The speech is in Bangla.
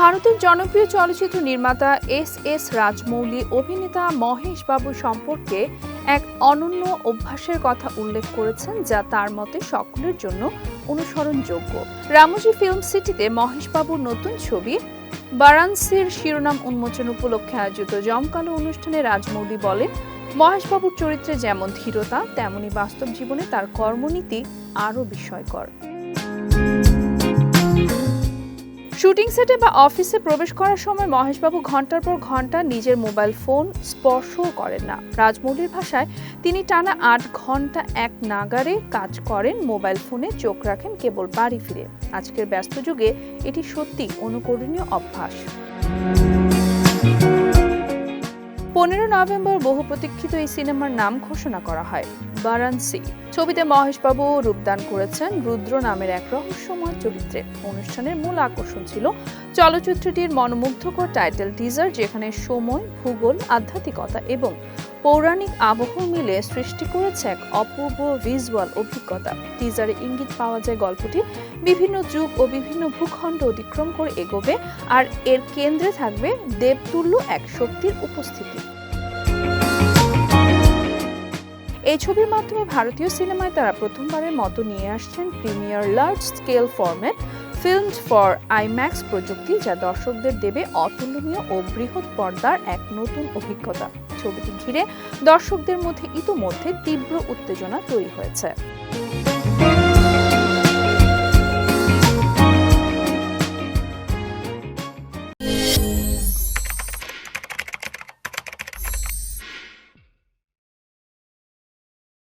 ভারতের জনপ্রিয় চলচ্চিত্র নির্মাতা এস এস রাজমৌলি অভিনেতা মহেশ বাবু সম্পর্কে এক অনন্য অভ্যাসের কথা উল্লেখ করেছেন, যা তার মতে সকলের জন্য অনুসরণযোগ্য। রামোজি ফিল্ম সিটিতে মহেশ বাবুর নতুন ছবি, বারাণসীর শিরোনাম উন্মোচন উপলক্ষে আয়োজিত জমকালো অনুষ্ঠানে রাজমৌলি বলেন মহেশবাবুর চরিত্রে যেমন ধীরতা, তেমনি বাস্তব জীবনে তার কর্মনীতি আরও বিস্ময়কর। শুটিং সেটে বা অফিসে প্রবেশ করার সময় মহেশবাবু ঘণ্টার পর ঘণ্টা নিজের মোবাইল ফোন স্পর্শও করেন না। রাজমৌলির ভাষায় তিনি টানা আট ঘণ্টা এক নাগারে কাজ করেন, মোবাইল ফোনে চোখ রাখেন কেবল বাড়ি ফিরে। আজকের ব্যস্ত যুগে এটি সত্যি অনুকরণীয় অভ্যাস। পনেরো নভেম্বর বহু প্রতীক্ষিত এই সিনেমার নাম ঘোষণা করা হয়। বারাণসী। ছবিতে মহেশবাবু রূপদান করেছেন রুদ্র নামের এক রহস্যময় চরিত্রে। অনুষ্ঠানের মূল আকর্ষণ ছিল চলচ্চিত্রটির মনোমুগ্ধকর টাইটেল টিজার যেখানে সময়, ভূগোল, আধ্যাত্মিকতা এবং পৌরাণিক আবহ মিলে সৃষ্টি করেছে এক অপূর্ব ভিজুয়াল অভিজ্ঞতা। টিজারে ইঙ্গিত পাওয়া যায় গল্পটি বিভিন্ন যুগ ও বিভিন্ন ভূখণ্ড অতিক্রম করে এগোবে আর এর কেন্দ্রে থাকবে দেবতুল্য এক শক্তির উপস্থিতি। এই ছবির মাধ্যমে ভারতীয় সিনেমায় তারা প্রথমবারের মতো নিয়ে আসছেন premier large scale format filmed for IMAX প্রযুক্তি, যা দর্শকদের দেবে অতুলনীয় ও বৃহৎ পর্দার এক নতুন অভিজ্ঞতা। ছবিটি ঘিরে দর্শকদের মধ্যে ইতোমধ্যে তীব্র উত্তেজনা তৈরি হয়েছে।